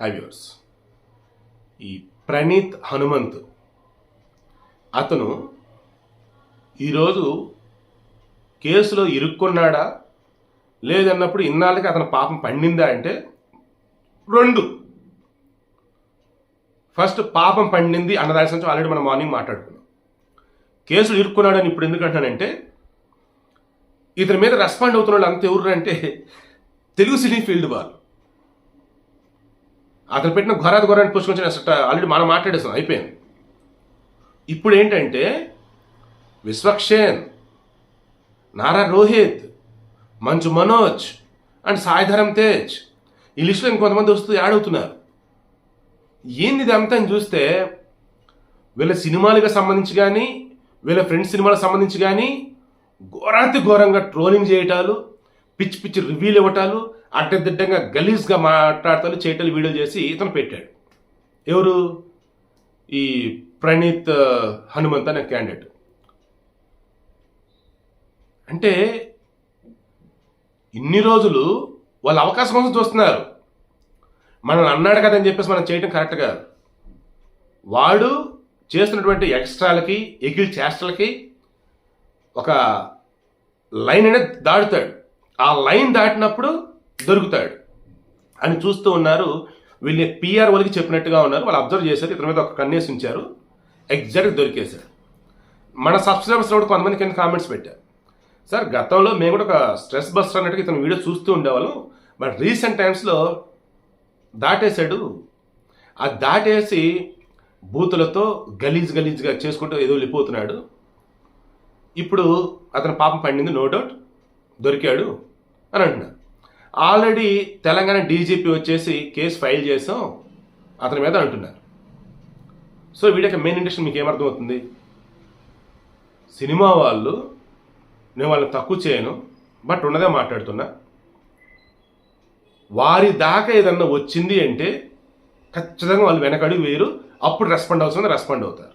హ్యావ్యూర్స్ ఈ ప్రణీత్ హనుమంత్ అతను ఈరోజు కేసులో ఇరుక్కున్నాడా? లేదన్నప్పుడు ఇన్నాళ్ళకి అతని పాపం పండిందా అంటే రెండు. ఫస్ట్ పాపం పండింది అన్న దాని ఆల్రెడీ మనం మార్నింగ్ మాట్లాడుకున్నాం. కేసులు ఇరుక్కున్నాడని ఇప్పుడు ఎందుకంటానంటే ఇతని మీద రెస్పాండ్ అవుతున్న వాళ్ళు అంత ఎవరు అంటే తెలుగు సినీ ఫీల్డ్ వాళ్ళు. అతను పెట్టిన ఘోరాది ఘోరాన్ని పుష్కొచ్చిన ఆల్రెడీ మనం మాట్లాడేసాం అయిపోయింది. ఇప్పుడు ఏంటంటే విశ్వక్షేన్ నారా రోహిత్ మంచు మనోజ్ అండ్ సాయిధరం తేజ్ ఈ లిస్టులో ఇంకొంతమంది వస్తూ యాడ్ అవుతున్నారు. ఏంది ఇదంతా చూస్తే వీళ్ళ సినిమాలకు సంబంధించి కానీ వీళ్ళ ఫ్రెండ్స్ సినిమాలకు సంబంధించి కానీ ఘోరాతి ఘోరంగా ట్రోలింగ్ చేయటాలు పిచ్చి పిచ్చి రివ్యూలు ఇవ్వటాలు అడ్డదిడ్డంగా గలీజ్గా మాట్లాడతాలు చేయటలు వీడియోలు చేసి ఇతను పెట్టాడు. ఎవరు? ఈ ప్రణీత్ హనుమంత్ అనే క్యాండిడేట్. అంటే ఇన్ని రోజులు వాళ్ళు అవకాశం కోసం చూస్తున్నారు. మనల్ని అన్నాడు కదా అని చెప్పేసి మనం చేయడం కరెక్ట్ కాదు. వాడు చేస్తున్నటువంటి ఎక్స్ట్రాలకి ఎగిల్ చేష్టలకి ఒక లైన్ అనేది దాటుతాడు. ఆ లైన్ దాటినప్పుడు దొరుకుతాడు. అని చూస్తూ ఉన్నారు. వీళ్ళని పిఆర్ వాళ్ళకి చెప్పినట్టుగా ఉన్నారు. వాళ్ళు అబ్జర్వ్ చేశారు. ఇతని మీద ఒక కన్నేసి ఉంచారు. ఎగ్జాక్ట్ దొరికేశారు. మన సబ్స్క్రైబర్స్ కూడా కొంతమంది కింద కామెంట్స్ పెట్టారు. సార్ గతంలో మేము కూడా ఒక స్ట్రెస్ బస్టర్ అన్నట్టుగా ఇతను వీడియో చూస్తూ ఉండేవాళ్ళం. బట్ రీసెంట్ టైమ్స్లో దాటేశాడు. ఆ దాటేసి బూతులతో గలీజ్ గలీజ్గా చేసుకుంటూ ఏదో వెళ్ళిపోతున్నాడు. ఇప్పుడు అతని పాపం పండింది నో డౌట్ దొరికాడు అని అంటున్నారు. ఆల్రెడీ తెలంగాణ డీజీపీ వచ్చేసి కేసు ఫైల్ చేసాం అతని మీద అంటున్నారు. సో వీడియో మెయిన్ ఇండస్ట్రీ మీకు ఏమర్థమవుతుంది? సినిమా వాళ్ళు నేను వాళ్ళని తక్కువ చేయను బట్ ఉన్నదే మాట్లాడుతున్నా. వారి దాకా ఏదన్నా వచ్చింది అంటే ఖచ్చితంగా వాళ్ళు వెనకడి వేరు అప్పుడు రెస్పాండ్ అవసరం రెస్పాండ్ అవుతారు.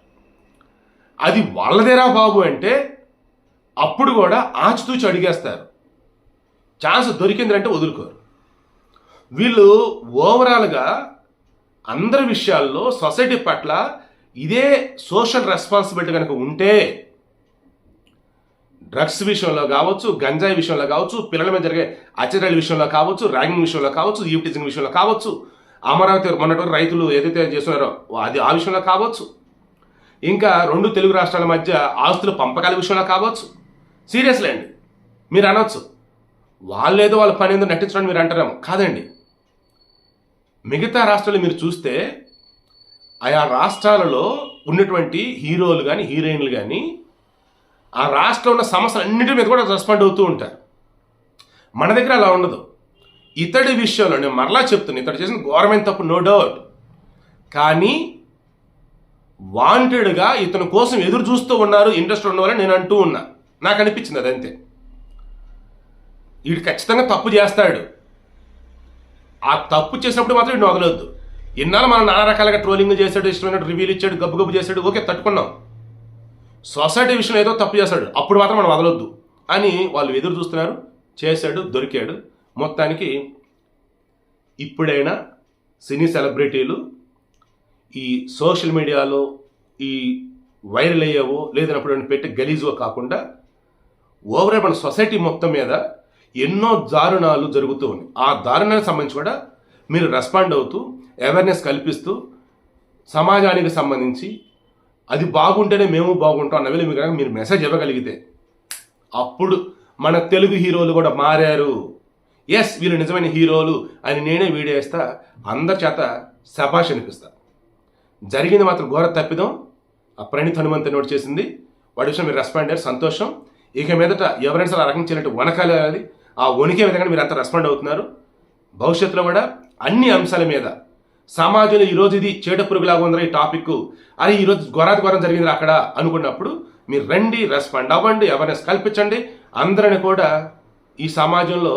అది వాళ్ళదేరా బాబు అంటే అప్పుడు కూడా ఆచితూచి అడిగేస్తారు. ఛాన్స్ దొరికిందంటే వదులుకోరు. వీళ్ళు ఓవరాల్గా అందరి విషయాల్లో సొసైటీ పట్ల ఇదే సోషల్ రెస్పాన్సిబిలిటీ కనుక ఉంటే డ్రగ్స్ విషయంలో కావచ్చు గంజాయి విషయంలో కావచ్చు పిల్లల మీద జరిగే అచ్చరాల విషయంలో కావచ్చు ర్యాగింగ్ విషయంలో కావచ్చు ఈవిటిజింగ్ విషయంలో కావచ్చు అమరావతి మొన్నటి రైతులు ఏదైతే చేస్తున్నారో అది ఆ విషయంలో కావచ్చు. ఇంకా రెండు తెలుగు రాష్ట్రాల మధ్య ఆస్తుల పంపకాల విషయంలో కావచ్చు. సీరియస్లీ అండి. మీరు అనొచ్చు. వాళ్ళేదో వాళ్ళ పని ఏందో నటించడానికి మీరు అంటారేమో. కాదండి. మిగతా రాష్ట్రాలు మీరు చూస్తే ఆయా రాష్ట్రాలలో ఉన్నటువంటి హీరోలు కానీ హీరోయిన్లు కానీ ఆ రాష్ట్రంలో ఉన్న సమస్యలు అన్నిటి మీద కూడా రెస్పాండ్ అవుతూ ఉంటారు. మన దగ్గర అలా ఉండదు. ఇతడి విషయంలో నేను మరలా చెప్తున్నా ఇతడు చేసిన ఘోరమైన తప్పు నో డౌట్ కానీ వాంటెడ్గా ఇతని కోసం ఎదురు చూస్తూ ఉన్నారు ఇంట్రెస్ట్ ఉన్నవారని నేను అంటూ ఉన్నా. నాకు అనిపించింది అదంతే. వీడు ఖచ్చితంగా తప్పు చేస్తాడు. ఆ తప్పు చేసినప్పుడు మాత్రం వీడిని వదలొద్దు. ఇన్నాళ్ళు మనం నానా రకాలుగా ట్రోలింగ్ చేశాడు ఇష్టమైన రివ్యూలు ఇచ్చాడు గబ్బు గబ్బు చేశాడు ఓకే తట్టుకున్నాం. సొసైటీ విషయంలో ఏదో తప్పు చేస్తాడు అప్పుడు మాత్రం మనం వదలొద్దు అని వాళ్ళు ఎదురు చూస్తున్నారు చేశాడు దొరికాడు. మొత్తానికి ఇప్పుడైనా సినీ సెలబ్రిటీలు ఈ సోషల్ మీడియాలో ఈ వైరల్ అయ్యేవో లేదన్నప్పుడు పెట్టి గలీజో కాకుండా ఓవరాల్ మన సొసైటీ మొత్తం మీద ఎన్నో దారుణాలు జరుగుతూ ఉన్నాయి. ఆ దారుణానికి సంబంధించి కూడా మీరు రెస్పాండ్ అవుతూ అవేర్నెస్ కల్పిస్తూ సమాజానికి సంబంధించి అది బాగుంటేనే మేము బాగుంటాం అన్న వెళ్ళి మీకు మీరు మెసేజ్ ఇవ్వగలిగితే అప్పుడు మన తెలుగు హీరోలు కూడా మారారు. ఎస్ వీళ్ళు నిజమైన హీరోలు అని నేనే వీడియో వేస్తా అందరి చేత శభాష్ అనిపిస్తా. జరిగింది మాత్రం ఘోర తప్పిదం. ఆ ప్రణీత్ హనుమంత్ నోట్ చేసింది. వాడి విషయం మీరు రెస్పాండ్ అయ్యారు. సంతోషం. ఇక మీదట ఎవరైనా సరే ఆ రకం చేయనట్టు వనకాలి ఆ వణికే విధంగా మీరు అంత రెస్పాండ్ అవుతున్నారు. భవిష్యత్తులో కూడా అన్ని అంశాల మీద సమాజంలో ఈరోజు ఇది చేట పురుగులాగా ఉందరా ఈ టాపిక్. అరే ఈరోజు ఘోరాతి ఘోరం జరిగింది అక్కడ అనుకున్నప్పుడు మీరు రండి రెస్పాండ్ అవ్వండి అవేర్నెస్ కల్పించండి. అందరిని కూడా ఈ సమాజంలో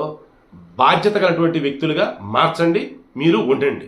బాధ్యత గలటువంటి వ్యక్తులుగా మార్చండి మీరు ఉండండి.